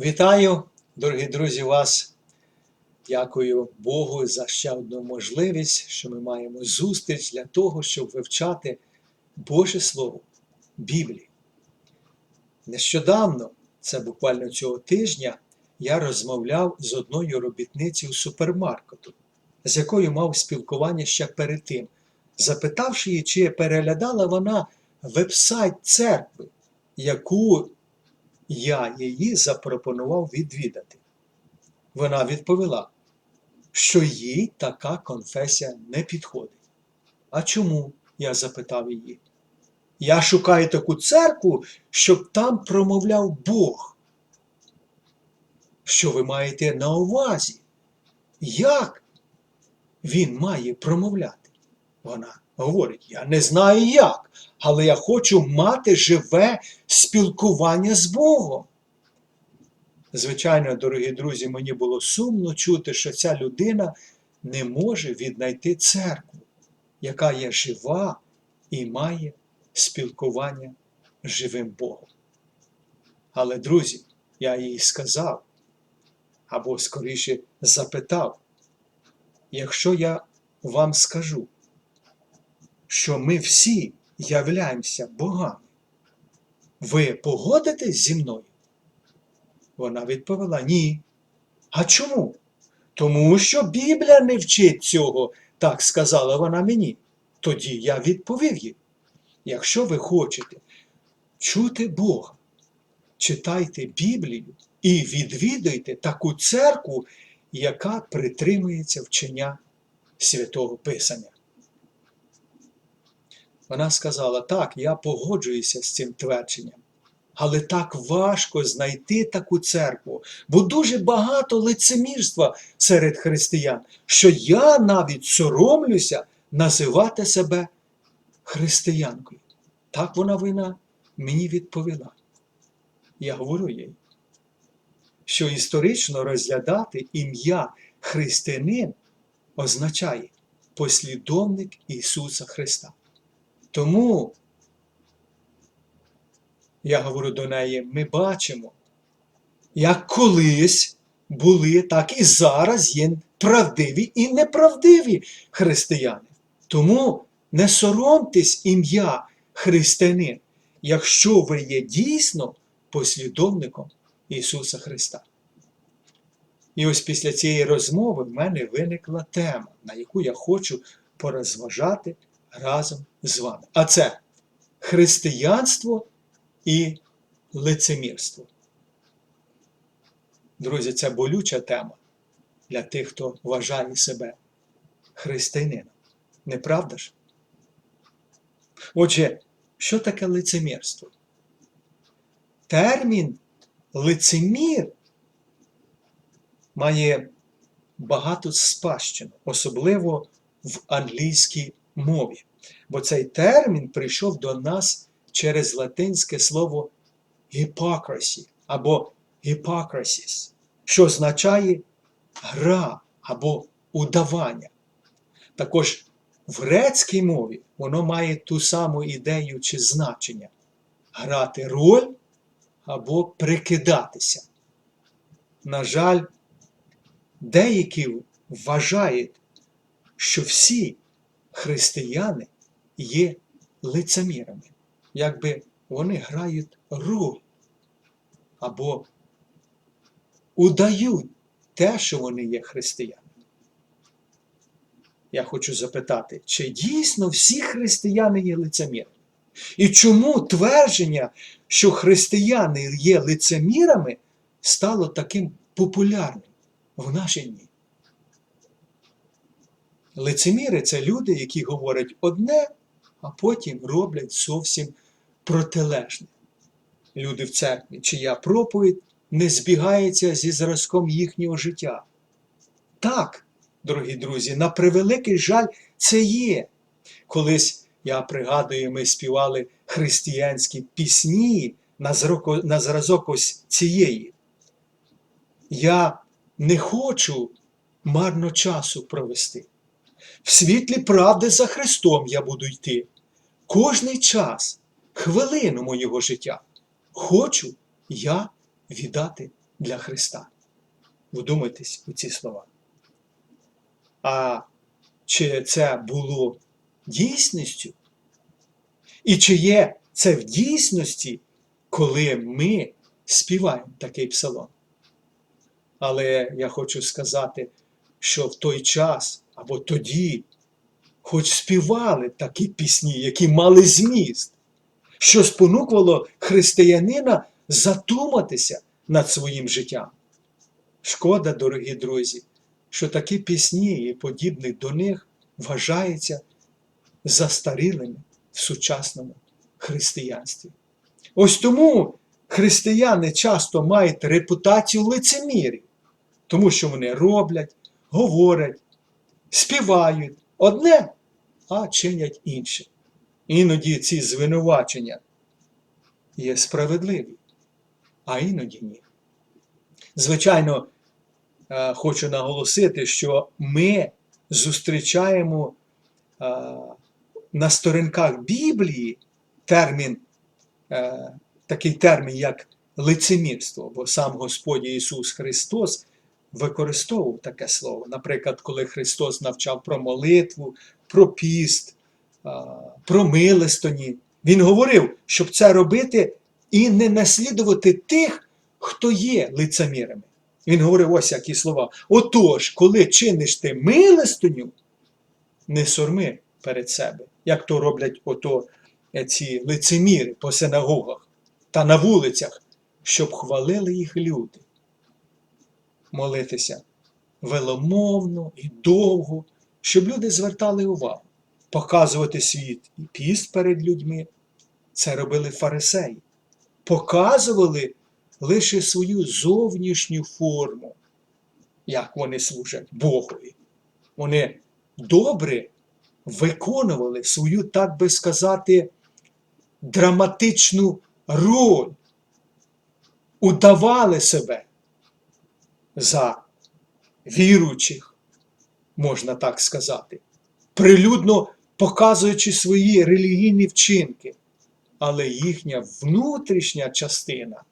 Вітаю, дорогі друзі, вас. Дякую Богу за ще одну можливість, що ми маємо зустріч для того, щоб вивчати Боже Слово, Біблію. Нещодавно, це буквально цього тижня, я розмовляв з одною робітницею супермаркету, з якою мав спілкування ще перед тим, запитавши її, чи переглядала вона веб-сайт церкви, яку я її запропонував відвідати. Вона відповіла, що їй така конфесія не підходить. А чому? я запитав її. Я шукаю таку церкву, щоб там промовляв Бог. Що ви маєте на увазі? Як він має промовляти? Вона говорить: Я не знаю як, але я хочу мати живе спілкування з Богом. Звичайно, дорогі друзі, мені було сумно чути, що ця людина не може віднайти церкву, яка є жива і має спілкування з живим Богом. Але, друзі, я їй сказав, або скоріше запитав, якщо я вам скажу, що ми всі являємося богами, ви погодитесь зі мною? Вона відповіла ні. А чому? Тому що Біблія не вчить цього, так сказала вона мені. Тоді я відповів їй. Якщо ви хочете чути Бога, читайте Біблію і відвідуйте таку церкву, яка притримується вчення Святого Писання. Вона сказала: так, я погоджуюся з цим твердженням. Але так важко знайти таку церкву, бо дуже багато лицемірства серед християн, що я навіть соромлюся називати себе християнкою. Так вона вина мені відповіла. Я говорю їй, що історично розглядати ім'я християнин означає послідовник Ісуса Христа. Тому я говорю до неї, ми бачимо, як колись були, так і зараз є правдиві і неправдиві християни. Тому не соромтесь ім'я християнин, якщо ви є дійсно послідовником Ісуса Христа. І ось після цієї розмови в мене виникла тема, на яку я хочу порозважати разом з вами. А це християнство і лицемірство. Друзі, це болюча тема для тих, хто вважає себе християнином. Не правда ж? Отже, що таке лицемірство? Термін лицемір має багато спадщину, особливо в англійській мові. Бо цей термін прийшов до нас через латинське слово hypocrisy або hypocrisis, що означає гра або удавання. Також в грецькій мові воно має ту саму ідею чи значення грати роль або прикидатися. На жаль, деякі вважають, що всі християни є лицемірами якби вони грають роль або удають те, що вони є християнами. Я хочу запитати, чи дійсно всі християни є лицемірами? І чому твердження, що християни є лицемірами, стало таким популярним в наші дні? Лицеміри це люди, які говорять одне, а потім роблять зовсім протилежне. Люди в церкві, чия проповідь не збігається зі зразком їхнього життя. Так, дорогі друзі, на превеликий жаль, це є. Колись я пригадую, ми співали християнські пісні на зразок, ось цієї. Я не хочу марно часу провести. В світлі правди за Христом я буду йти. Кожний час хвилину моєго життя хочу я віддати для Христа. Вдумайтесь у ці слова. А чи це було дійсністю? І чи є це в дійсності, коли ми співаємо такий псалом? Але я хочу сказати, що в той час або тоді, хоч співали такі пісні, які мали зміст, що спонукувало християнина задуматися над своїм життям. Шкода, дорогі друзі, що такі пісні і подібні до них вважаються застарілими в сучасному християнстві. Ось тому християни часто мають репутацію лицемірів, тому що вони роблять, говорять, співають одне, а чинять інше. Іноді ці звинувачення є справедливі, а іноді ні. Звичайно, е, хочу наголосити, що ми зустрічаємо е, на сторінках Біблії термін, е, такий термін, як лицемірство, бо сам Господь Ісус Христос використовував таке слово. Наприклад, коли Христос навчав про молитву, про піст, про милистоні, Він говорив, щоб це робити і не наслідувати тих, хто є лицемірами. Він говорив ось які слова. Отож, коли чиниш ти милостиню, не сорми перед себе, як то роблять ото е, ці лицеміри по синагогах та на вулицях, щоб хвалили їх люди. Молитися веломовно і довго, щоб люди звертали увагу, показувати свій піст перед людьми. Це робили фарисеї, показували лише свою зовнішню форму, як вони служать Богові. Вони добре виконували свою, так би сказати, драматичну роль, удавали себе за віруючих, можна так сказати, прилюдно показуючи свої релігійні вчинки, але їхня внутрішня частина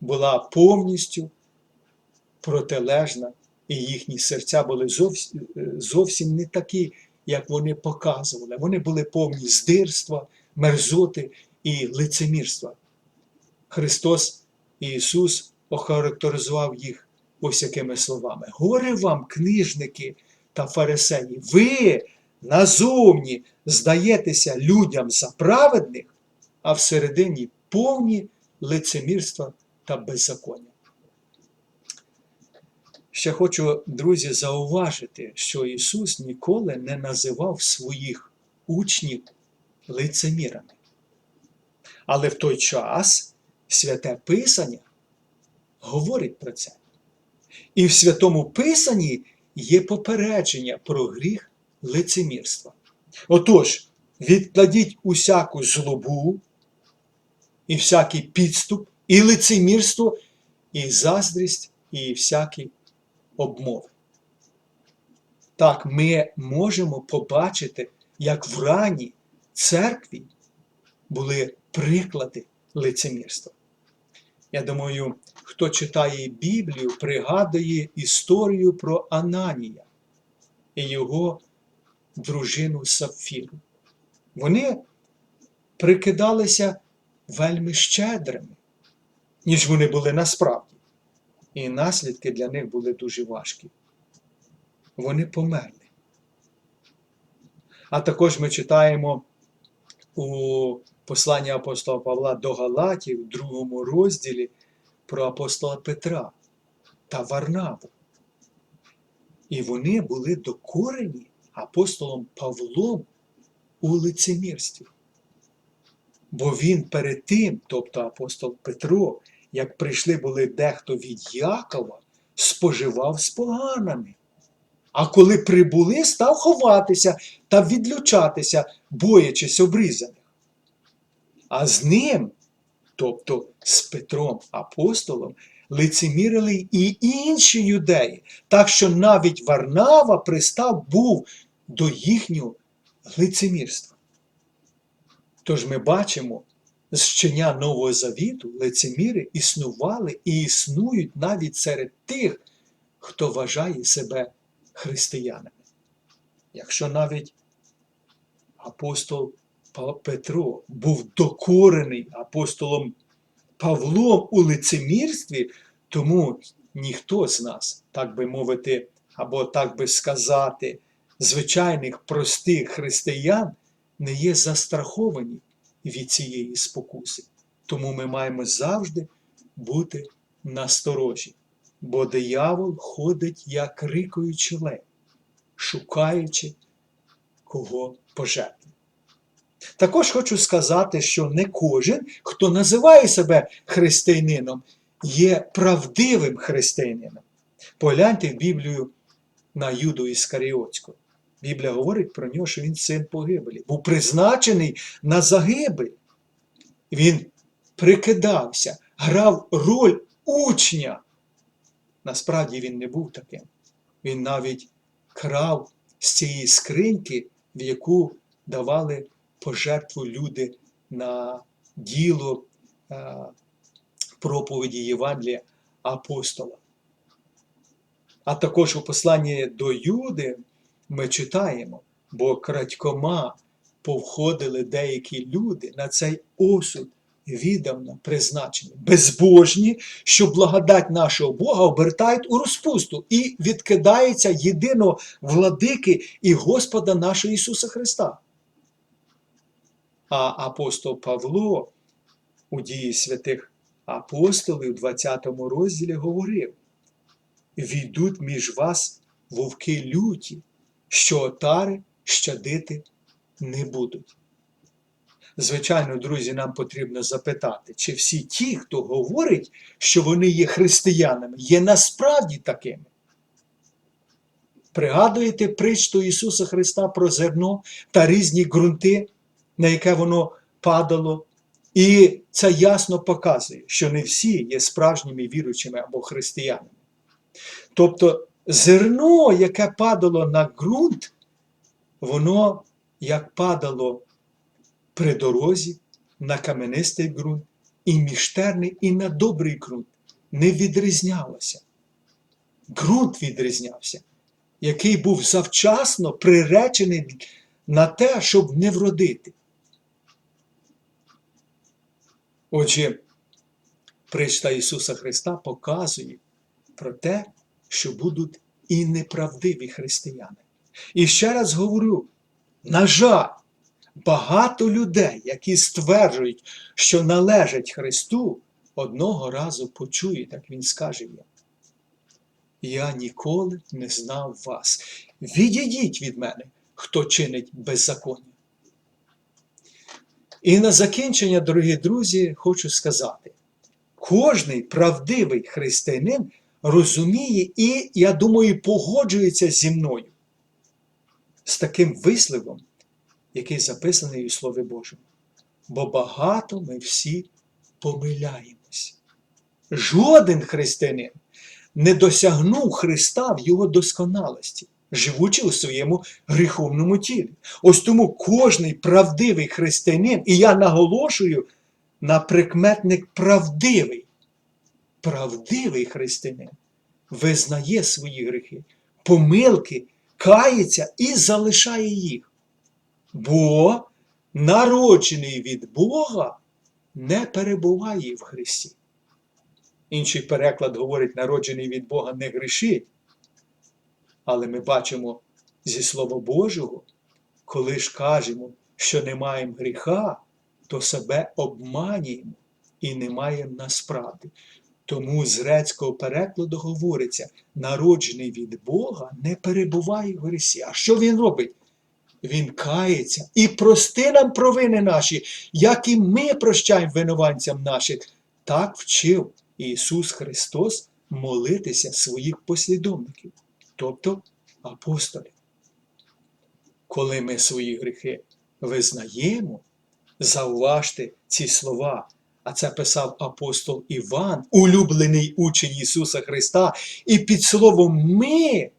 була повністю протилежна, і їхні серця були зовсім, не такі, як вони показували. Вони були повні здирства, мерзоти і лицемірства. Христос і Ісус охарактеризував їх ось якими словами. Горе вам, книжники та фарисеї, ви назовні здаєтеся людям за праведних, а всередині повні лицемірства та беззаконня. Ще хочу, друзі, зауважити, що Ісус ніколи не називав своїх учнів лицемірами. Але в той час святе Писання говорить про це. І в святому Писанні є попередження про гріх лицемірства. Отож, відкладіть усяку злобу і всякий підступ, і лицемірство, і заздрість, і всякі обмови. Так, ми можемо побачити, як в ранній церкві були приклади лицемірства. Я думаю, хто читає Біблію, пригадує історію про Ананія і його дружину Сапфіру. Вони прикидалися вельми щедрими, ніж вони були насправді. І наслідки для них були дуже важкі. Вони померли. А також ми читаємо у посланні апостола Павла до Галатів, в другому розділі про апостола Петра та Варнаву. І вони були докорені апостолом Павлом у лицемірстві. Бо він перед тим, тобто апостол Петро, як прийшли були дехто від Якова, споживав з поганими. А коли прибули, став ховатися та відлючатися, боячись обрізаних. А з ним, тобто з Петром апостолом, лицемірили і інші юдеї, так що навіть Варнава пристав був до їхнього лицемірства. Тож ми бачимо, з вчення Нового Завіту лицеміри існували і існують навіть серед тих, хто вважає себе християнами. Якщо навіть апостол Петро був докорений апостолом Павлом у лицемірстві, тому ніхто з нас, так би мовити, або так би сказати, звичайних простих християн не є застраховані від цієї спокуси. Тому ми маємо завжди бути насторожі, бо диявол ходить як рикуючи лев, шукаючи кого пожертвувати. Також хочу сказати, що не кожен, хто називає себе християнином, є правдивим християнином. Погляньте в Біблію на Юду Іскаріотського. Біблія говорить про нього, що він син погибелі, був призначений на загибель. Він прикидався, грав роль учня. Насправді він не був таким. Він навіть крав з цієї скриньки, в яку давали пожертву люди на діло е, проповіді Євангелія апостола. А також у посланні до Юди ми читаємо, бо крадькома повходили деякі люди на цей осуд віддавна призначені, безбожні, що благодать нашого Бога обертають у розпусту і відкидається єдиного владики і Господа нашого Ісуса Христа. А апостол Павло у дії святих апостолів, 20 розділі говорив: війдуть між вас вовки люті, що отари щадити не будуть. Звичайно, друзі, нам потрібно запитати, чи всі ті, хто говорить, що вони є християнами, є насправді такими. Пригадуєте притчу Ісуса Христа про зерно та різні ґрунти, на яке воно падало. І це ясно показує, що не всі є справжніми віруючими або християнами. Тобто зерно, яке падало на ґрунт, воно як падало при дорозі, на каменистий ґрунт, і міжтерний, і на добрий ґрунт, не відрізнялося. Ґрунт відрізнявся, який був завчасно приречений на те, щоб не вродити. Отже, причта Ісуса Христа показує про те, що будуть і неправдиві християни. І ще раз говорю: на жаль, багато людей, які стверджують, що належать Христу, одного разу почують, як Він скаже їм. Я ніколи не знав вас. Відійдіть від мене, хто чинить беззаконня. І на закінчення, дорогі друзі, хочу сказати: кожний правдивий християнин розуміє і, я думаю, погоджується зі мною з таким висловом, який записаний у Слові Божому. Бо багато ми всі помиляємось. Жоден християнин не досягнув Христа в Його досконалості, живучи у своєму гріховному тілі. Ось тому кожний правдивий християнин, і я наголошую на прикметник правдивий, правдивий християнин визнає свої гріхи, помилки, кається і залишає їх. Бо народжений від Бога не перебуває в Христі. Інший переклад говорить, народжений від Бога не грішить. Але ми бачимо зі Слова Божого, коли ж кажемо, що не маємо гріха, то себе обманюємо і не маємо насправді. Тому з грецького перекладу говориться, народжений від Бога не перебуває в грісі. А що він робить? Він кається і прости нам провини наші, як і ми прощаємо винуванцям наших. Так вчив Ісус Христос молитися своїх послідовників, тобто апостолів. Коли ми свої гріхи визнаємо, зауважте ці слова. А це писав апостол Іван, улюблений учень Ісуса Христа, і під словом ми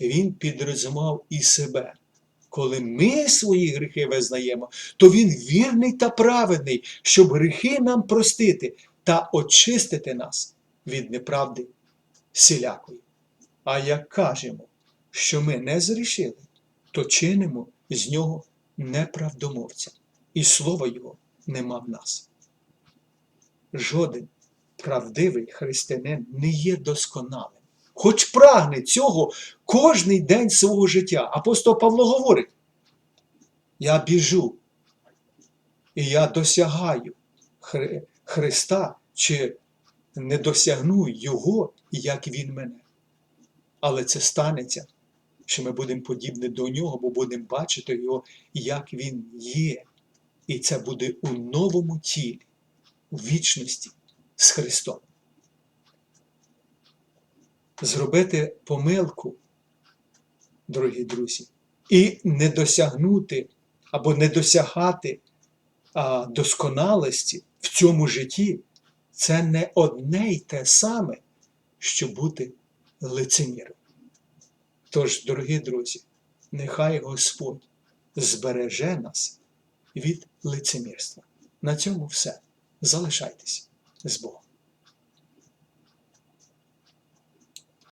він підрозумав і себе. коли ми свої гріхи визнаємо, то Він вірний та праведний, щоб гріхи нам простити та очистити нас від неправди всілякої. А як кажемо, що ми не зрішили, то чинимо з нього неправдомовця, і слова його нема в нас. Жоден правдивий християнин не є досконалим, хоч прагне цього кожний день свого життя. Апостол Павло говорить: я біжу, і я досягаю Хри- Христа, чи не досягну Його, як Він мене. Але це станеться, що ми будемо подібні до нього, бо будемо бачити його, як він є. І це буде у новому тілі, у вічності з Христом. Зробити помилку, дорогі друзі, і не досягнути або не досягати а, досконалості в цьому житті, це не одне й те саме, що бути лицеміром. Тож, дорогі друзі, нехай Господь збереже нас від лицемірства. На цьому все. Залишайтесь з Богом.